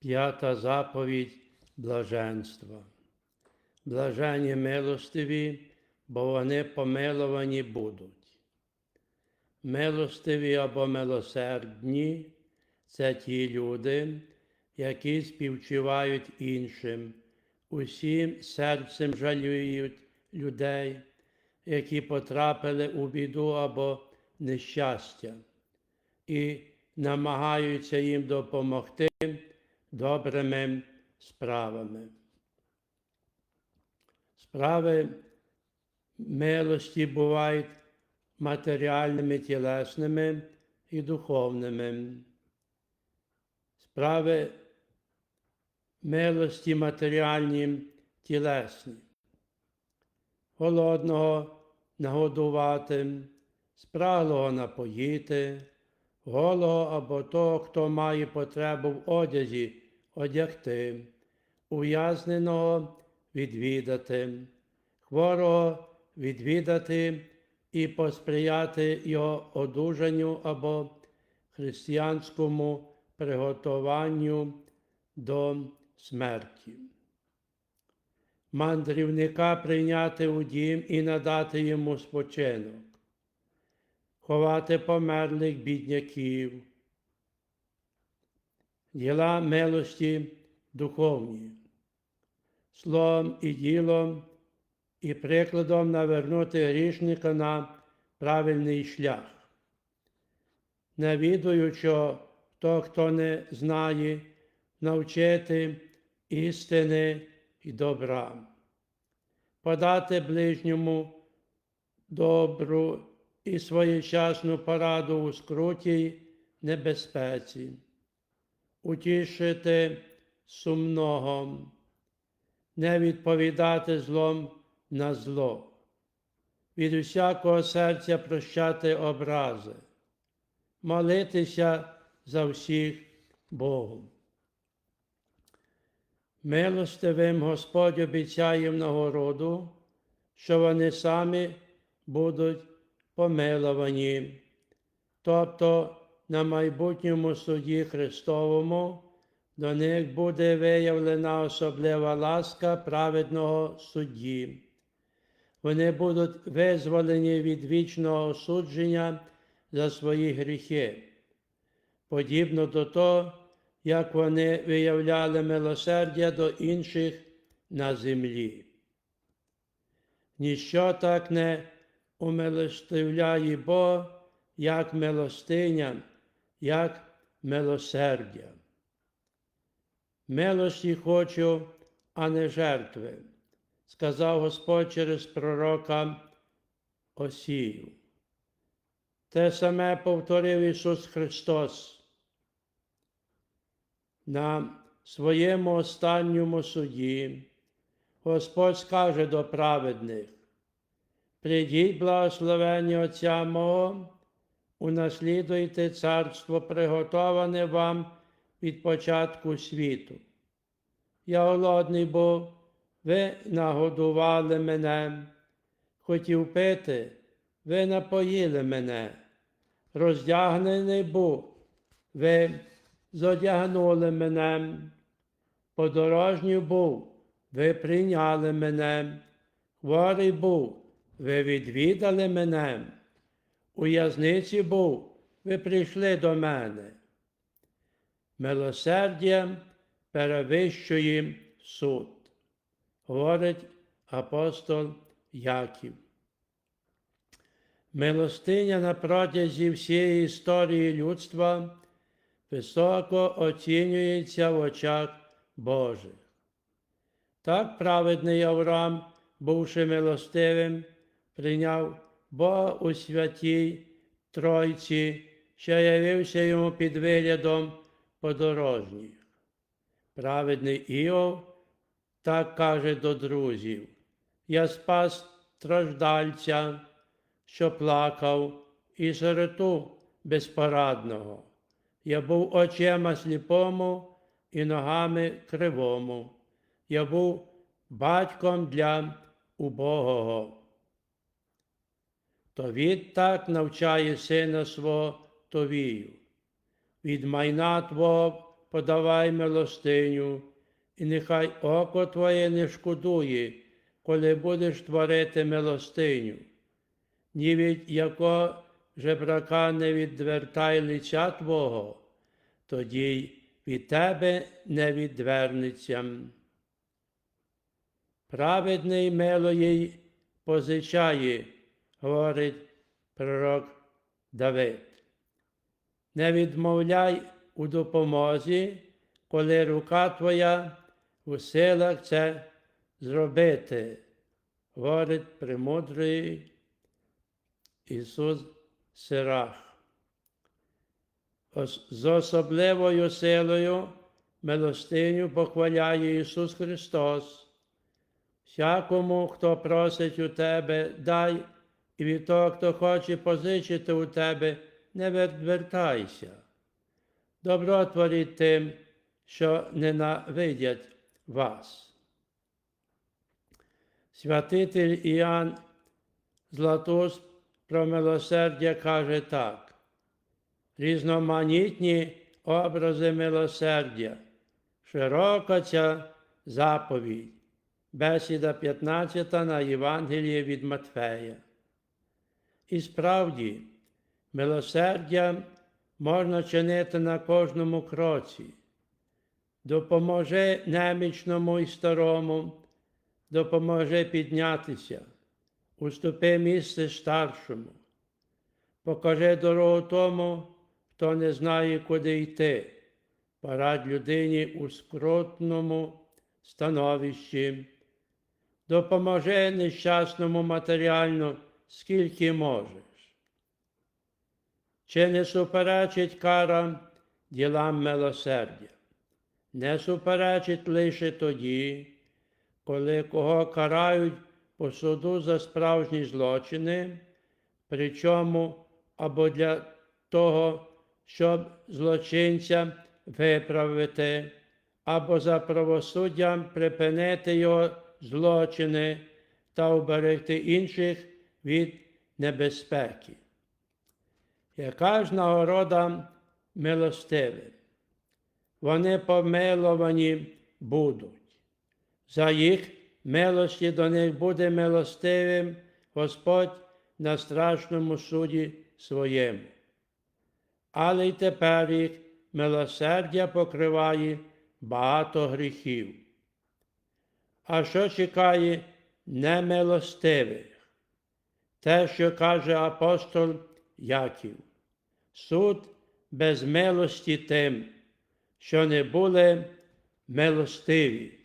П'ята заповідь блаженства. Блажені милостиві, бо вони помиловані будуть. Милостиві або милосердні це ті люди, які співчувають іншим, усім серцем жалюють людей, які потрапили у біду або нещастя, і намагаються їм допомогти добрими справами. Справи милості бувають матеріальними, тілесними і духовними. Справи милості матеріальні, тілесні. Голодного нагодувати, спраглого напоїти, голого або того, хто має потребу в одязі, одягти, ув'язненого відвідати, хворого відвідати і посприяти його одужанню або християнському приготуванню до смерті. Мандрівника прийняти у дім і надати йому спочинок, ховати померлих бідняків, діла милості духовні, словом і ділом і прикладом навернути грішника на правильний шлях, навідуючи то, хто не знає, навчити істини і добра, подати ближньому добру і своєчасну пораду у скруті небезпеці, утішити сумного, не відповідати злом на зло, від усякого серця прощати образи, молитися за всіх Богу. Милостивим Господь обіцяє нагороду, що вони самі будуть помиловані, тобто на майбутньому суді Христовому до них буде виявлена особлива ласка праведного судді. Вони будуть визволені від вічного осудження за свої гріхи, подібно до того, як вони виявляли милосердя до інших на землі. Ніщо так не умилостивляє Бог, як милостиня, як милосердя. Милості хочу, а не жертви, сказав Господь через пророка Осію. Те саме повторив Ісус Христос на своєму останньому суді. Господь скаже до праведних, прийдіть благословені Отця мого, унаслідуйте царство, приготоване вам від початку світу. Я голодний був, ви нагодували мене, хотів пити, ви напоїли мене, роздягнений був, ви зодягнули мене, подорожній був, ви прийняли мене, хворий був, ви відвідали мене, у в'язниці був, ви прийшли до мене. Милосердя перевищує суд, говорить апостол Яків. Милостиня на протязі всієї історії людства високо оцінюється в очах Божих. Так праведний Авраам, бувши милостивим, прийняв Бога у святій Тройці, що явився йому під виглядом подорожніх. Праведний Іов так каже до друзів: Я спас страждальця, що плакав, і сироту безпорадного. Я був очима сліпому і ногами кривому. Я був батьком для убогого. То відтак навчає сина свого Товію. Від майна Твого подавай милостиню, і нехай око Твоє не шкодує, коли будеш творити милостиню. Ні від якого жебрака не відвертай лиця Твого, тоді від Тебе не відвернеться. Праведний милої позичає, говорить пророк Давид. Не відмовляй у допомозі, коли рука твоя у силах це зробити, говорить премудрий Ісус Сирах. З особливою силою милостиню похваляє Ісус Христос. Всякому, хто просить у тебе, дай, і від того, хто хоче позичити у тебе, не відвертайся. Добро творіть тим, що ненавидять вас. Святитель Іоанн Златуст про милосердя каже так. Різноманітні образи милосердя, широка ця заповідь, бесіда 15 на Євангеліє від Матфея. І справді, милосердя можна чинити на кожному кроці. Допоможе немічному і старому, допоможе піднятися, уступи місце старшому, покажи дорогу тому, хто не знає, куди йти, порадь людині у скрутному становищі, допоможи нещасному матеріально, скільки можеш. Чи не суперечить кара ділам милосердя? Не суперечить лише тоді, коли кого карають по суду за справжні злочини, причому або для того, щоб злочинця виправити, або за правосуддям припинити його злочини та уберегти інших від небезпеки. Яка ж нагорода милостивим? Вони помиловані будуть. За їх милості до них буде милостивим Господь на страшному суді своєму. Але й тепер їх милосердя покриває багато гріхів. А що чекає немилостивих? Те, що каже апостол Яків, суд без милості тим, що не були милостиві.